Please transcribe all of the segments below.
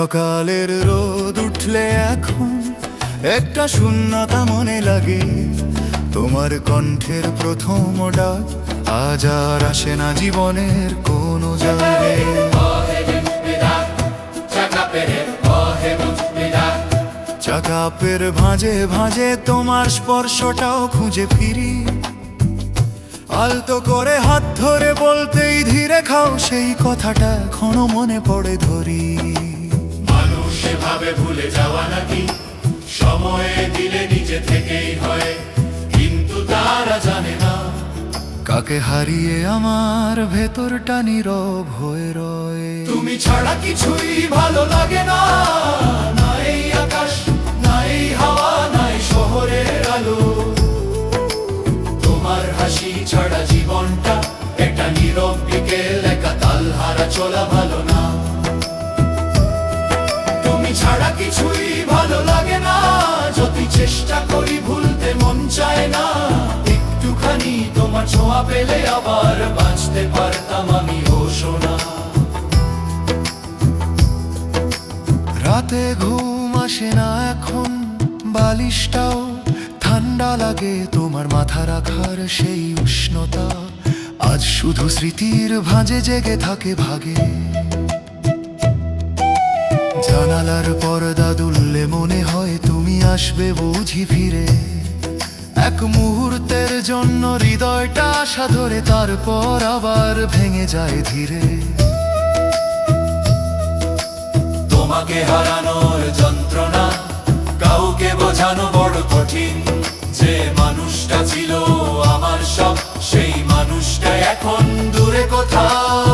সকালের রোদ উঠলে এখন একটা শূন্যতা মনে লাগে। তোমার কণ্ঠের প্রথম ডাক, আজ আর আসে না জীবনের কোনো জায়গায় চাকাপের ভাঁজে ভাঁজে তোমার স্পর্শটাও খুঁজে ফিরি। আলতো করে হাত ধরে বলতেই ধীরে খাও সেই কথাটা এখনও মনে পড়ে ধরি। এভাবে ভুলে যাওয়া নাকি? সময়ে দিলে নিজে থেকেই হয় কিন্তু তারা জানে না। কাকে হারিয়ে আমার ভেতরটা নীরব হয়ে রয়? তুমি ছাড়া কিছুই ভালো লাগে না। না এই আকাশ না এই হাওয়া নাই শহরের আলো। তোমার হাসি ছাড়া জীবনটা একটা নীরব বিকেল একা তাল হারা চলা ভালো না। কিছুই ভালো লাগে না। যদি চেষ্টা করি ভুলতে মন চায় না। একটুখানি তোমার ছোঁয়া পেলে আবার বাঁচতে পারতাম আমি সোনা রাতে ঘুম আসে না এখন, বালিশটাও ঠান্ডা লাগে, তোমার মাথা রাখার সেই উষ্ণতা। আজ শুধু স্মৃতির ভাঁজে জেগে থাকে ভাগে। জানালার পর্দা দুললে মনে হয় তুমি আসবে বুঝি ফিরে। এক মুহূর্তের জন্য হৃদয়টা আশা ধরে, তারপর আবার ভেঙে যায় ধীরে। তোমাকে হারানোর যন্ত্রণা, কাউকে বোঝানো বড় কঠিন। যে মানুষটা ছিল আমার সব, সেই মানুষটা এখন দূরে কোথাও।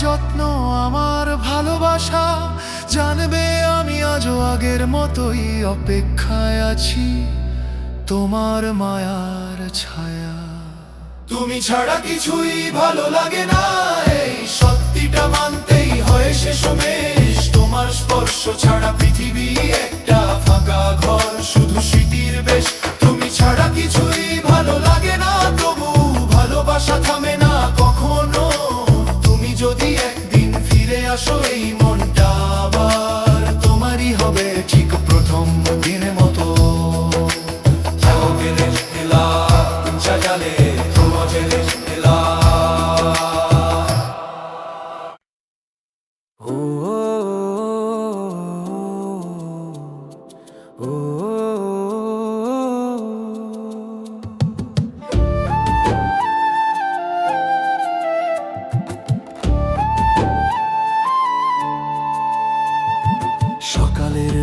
যত্ন আমার ভালোবাসা। জানবে আমি আজও আগের মতোই অপেক্ষায় আছি। তোমার মায়ার ছায়া। তুমি ছাড়া কিছুই ভালো লাগে না। এই সত্যিটা মানতেই হয় শেষমেশ তোমার স্পর্শ ছাড়া পৃথিবী একটা ফাঁকা ঘর। শুধু স্মৃতির বেশ। তুমি ছাড়া কিছুই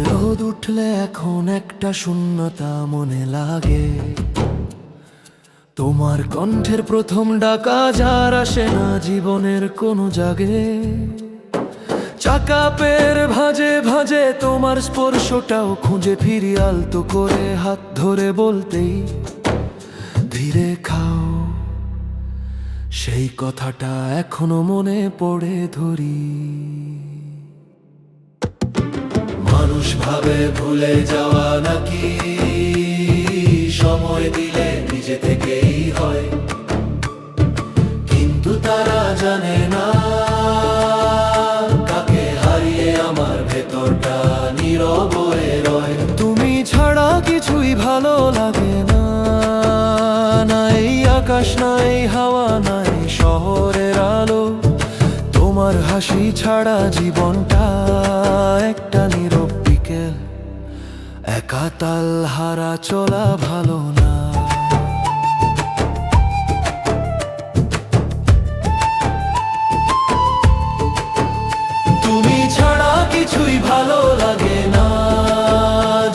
রোদ উঠলে এখন একটা শূন্যতা মনে লাগে। তোমার কণ্ঠের প্রথম ডাকা যার আসে না জীবনের কোনো জাগে। চাকাপের ভাজে ভাজে তোমার স্পর্শটাও খুঁজে ফিরি আলতো করে হাত ধরে বলতেই। ধীরে খাও, সেই কথাটা এখনও মনে পড়ে ধরি। মানুষ ভাবে ভুলে যাওয়া নাকি? সময় দিলে নিজে থেকেই হয়। কিন্তু তারা জানে না কাকে হারিয়ে আমার ভেতরটা নীরব রয়। তুমি ছাড়া কিছুই ভালো লাগে না না এই আকাশ নাই হাওয়া নাই শহরের আলো তোমার হাসি ছাড়া জীবনটা একটা নীরব বিকেল। একা তাল হারা চলা ভালো না। তুমি ছাড়া কিছুই ভালো লাগে না।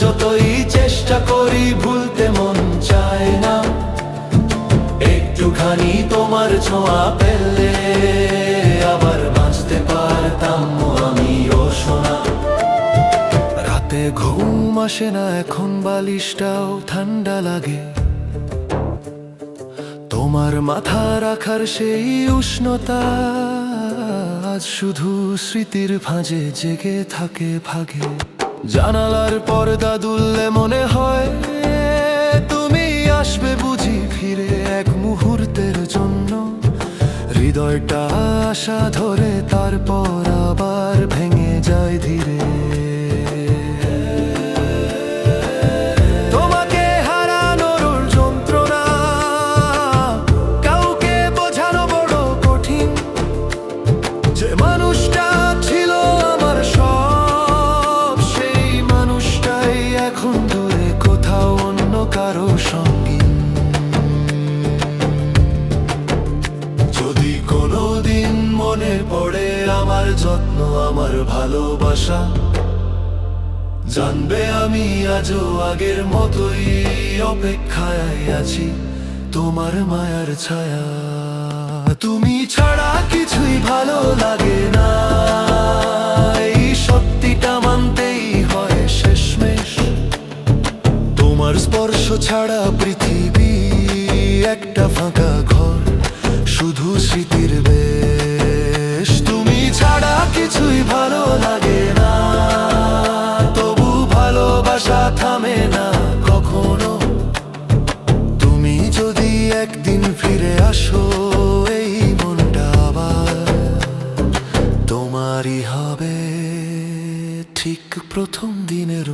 যতই চেষ্টা করি ভুলতে মন চায় না। একটুখানি তোমার ছোঁয়া পেলে আসে না এখন বালিশটাও ঠান্ডা লাগে। তোমার মাথা রাখার সেই উষ্ণতা আজ শুধু স্মৃতির ভাঁজে জেগে থাকে ভাগে। জানালার পর্দা দুললে মনে হয় তুমি আসবে বুঝি ফিরে এক মুহূর্তের জন্য। হৃদয়টা আশা ধরে তারপর আবার ভেঙে যায় ধীরে। মানুষটা ছিল সেই মানুষটাই এখন কোথাও অন্য সঙ্গী। যদি মনে পড়ে আমার যত্ন, আমার ভালোবাসা, জানবে আমি আজও আগের মতোই অপেক্ষায় আছি, তোমার মায়ার ছায়া। তুমি ছাড়া কিছুই ভালো লাগে না। এই সত্যিটা মানতেই হয় শেষমেশ। তোমার স্পর্শ ছাড়া পৃথিবী একটা ফাঁকা ঘর, শুধু স্মৃতির বেশ। তুমি ছাড়া কিছুই ভালো লাগে না, তবু ভালোবাসা থামে না কখনো। তুমি যদি একদিন ফিরে আসো প্রথম দিনের